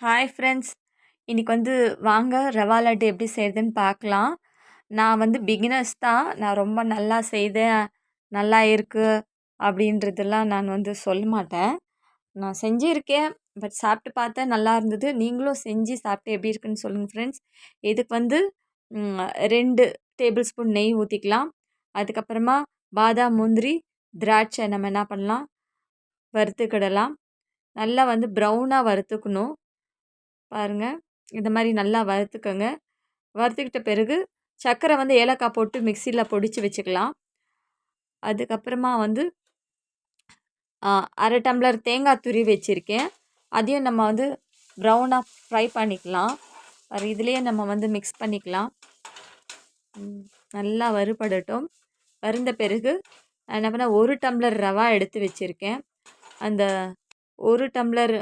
Hi friends இன்றைக்கி வந்து வாங்க ரவா லட்டு எப்படி செய்கிறதுன்னு பார்க்கலாம். நான் வந்து பிகினர்ஸ் தான். நான் ரொம்ப நல்லா செய்தேன். நல்லா இருக்குது அப்படின்றதெல்லாம் நான் வந்து சொல்ல மாட்டேன். நான் செஞ்சுருக்கேன். பட் சாப்பிட்டு பார்த்தேன். நல்லா இருந்தது. நீங்களும் செஞ்சு சாப்பிட்டு எப்படி இருக்குன்னு சொல்லுங்கள் ஃப்ரெண்ட்ஸ் இதுக்கு வந்து ரெண்டு டேபிள் ஸ்பூன் நெய் ஊற்றிக்கலாம் அதுக்கப்புறமா பாதாம் முந்திரி திராட்சை நம்ம என்ன பண்ணலாம்? வறுத்துக்கிடலாம். நல்லா வந்து ப்ரௌனாக வறுத்துக்கணும். பாருங்கள் இந்த மாதிரி நல்லா வறுத்துக்கோங்க. வறுத்துக்கிட்ட பிறகு சர்க்கரை வந்து ஏலக்காய் போட்டு மிக்சியில் பொடிச்சு வச்சுக்கலாம். அதுக்கப்புறமா வந்து அரை டம்ளர் தேங்காய் துரி வச்சுருக்கேன். அதையும் நம்ம வந்து ப்ரௌனாக ஃப்ரை பண்ணிக்கலாம். வேறு இதுலேயே நம்ம வந்து மிக்ஸ் பண்ணிக்கலாம். நல்லா வறுபடட்டும். வருந்த பிறகு என்ன பண்ண ஒரு டம்ளர் ரவா எடுத்து வச்சுருக்கேன். அந்த ஒரு டம்ளர்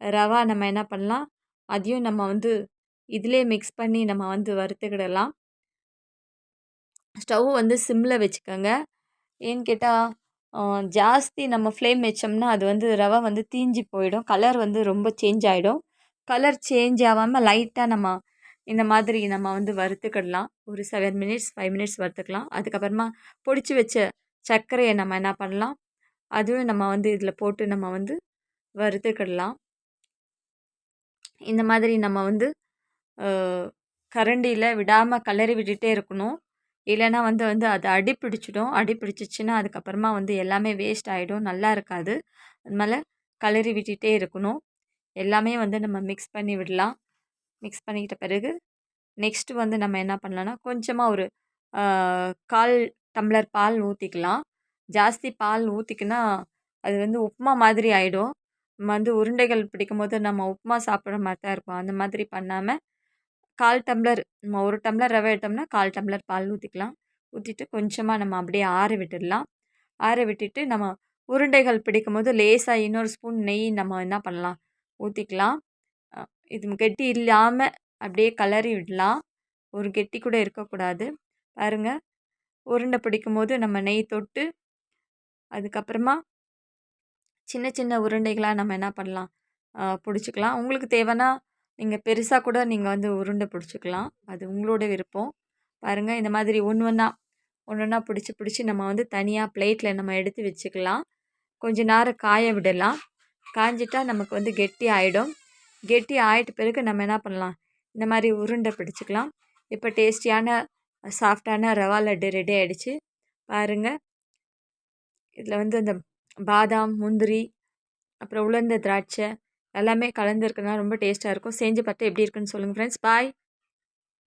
ரவா நம்ம என்ன பண்ணலாம் அதையும் நம்ம வந்து இதிலே மிக்ஸ் பண்ணி நம்ம வந்து வறுத்துக்கிடலாம். ஸ்டவ் வந்து சிம்மில் வச்சுக்கோங்க. ஏன்னு கேட்டால் ஜாஸ்தி நம்ம ஃப்ளேம் வச்சோம்னா அது வந்து ரவை வந்து தீஞ்சு போயிடும். கலர் வந்து ரொம்ப சேஞ்ச் ஆகிடும் கலர் சேஞ்ச் ஆகாமல் லைட்டாக நம்ம இந்த மாதிரி நம்ம வந்து வறுத்துக்கிடலாம். ஒரு செவன் மினிட்ஸ் ஃபைவ் மினிட்ஸ் வறுத்துக்கலாம். அதுக்கப்புறமா பொடிச்சு வச்ச சர்க்கரையை நம்ம என்ன பண்ணலாம்? அதுவும் நம்ம வந்து இதில் போட்டு நம்ம வந்து வறுத்துக்கிடலாம். இந்த மாதிரி நம்ம வந்து கரண்டியில் விடாமல் கிளறி விட்டுகிட்டே இருக்கணும். இல்லைன்னா வந்து வந்து அது அடி பிடிச்சிடும் அடி பிடிச்சிச்சின்னா அதுக்கப்புறமா வந்து எல்லாமே வேஸ்ட் ஆகிடும் நல்லா இருக்காது. அதனால் கிளறி விட்டுட்டே இருக்கணும். எல்லாமே வந்து நம்ம மிக்ஸ் பண்ணி விடலாம். மிக்ஸ் பண்ணிக்கிட்ட பிறகு நெக்ஸ்ட்டு வந்து நம்ம என்ன பண்ணலான்னா கொஞ்சமாக ஒரு கால் டம்ளர் பால் ஊற்றிக்கலாம் ஜாஸ்தி பால் ஊற்றிக்கினா அது வந்து உப்புமா மாதிரி ஆகிடும் வந்து உருண்டைகள் பிடிக்கும் போது நம்ம உப்புமா சாப்பிட்ற மாதிரி தான் இருக்கும். அந்த மாதிரி பண்ணாமல் கால் டம்ளர் நம்ம ஒரு டம்ளர் ரவை எடுத்தோம்னா கால் டம்ளர் பால் ஊற்றிக்கலாம் ஊற்றிட்டு கொஞ்சமாக நம்ம அப்படியே ஆற விட்டுடலாம். ஆற விட்டுட்டு நம்ம உருண்டைகள் பிடிக்கும் போது லேசாக இன்னொரு ஸ்பூன் நெய் நம்ம என்ன பண்ணலாம்? ஊற்றிக்கலாம் இது கெட்டி இல்லாமல் அப்படியே கலரி விடலாம். ஒரு கெட்டி கூட இருக்கக்கூடாது. பாருங்கள் உருண்டை பிடிக்கும் போது நம்ம நெய் தொட்டு அதுக்கப்புறமா சின்ன சின்ன உருண்டைகளாக நம்ம என்ன பண்ணலாம்? பிடிச்சிக்கலாம். உங்களுக்கு தேவைன்னா நீங்கள் பெருசாக கூட நீங்கள் வந்து உருண்டை பிடிச்சிக்கலாம். அது உங்களோட விருப்பம். பாருங்கள் இந்த மாதிரி ஒன்று ஒன்றா ஒன்று ஒன்றா பிடிச்சி பிடிச்சி நம்ம வந்து தனியாக பிளேட்டில் நம்ம எடுத்து வச்சுக்கலாம். கொஞ்ச நேரம் காய விடலாம். காஞ்சிட்டா நமக்கு வந்து கெட்டி ஆகிடும் கெட்டி ஆகிட்ட பிறகு நம்ம என்ன பண்ணலாம்? இந்த மாதிரி உருண்டை பிடிச்சிக்கலாம். இப்போ டேஸ்டியான சாஃப்டான ரவா லட்டு ரெடி ஆகிடுச்சு பாருங்கள் இதில் வந்து அந்த பாதாம் முந்திரி அப்புறம் உலர்ந்த திராட்சை எல்லாமே கலந்துருக்கனால ரொம்ப டேஸ்ட்டாக இருக்கும். செஞ்சு பார்த்து எப்படி இருக்குன்னு சொல்லுங்கள் ஃப்ரெண்ட்ஸ் பாய்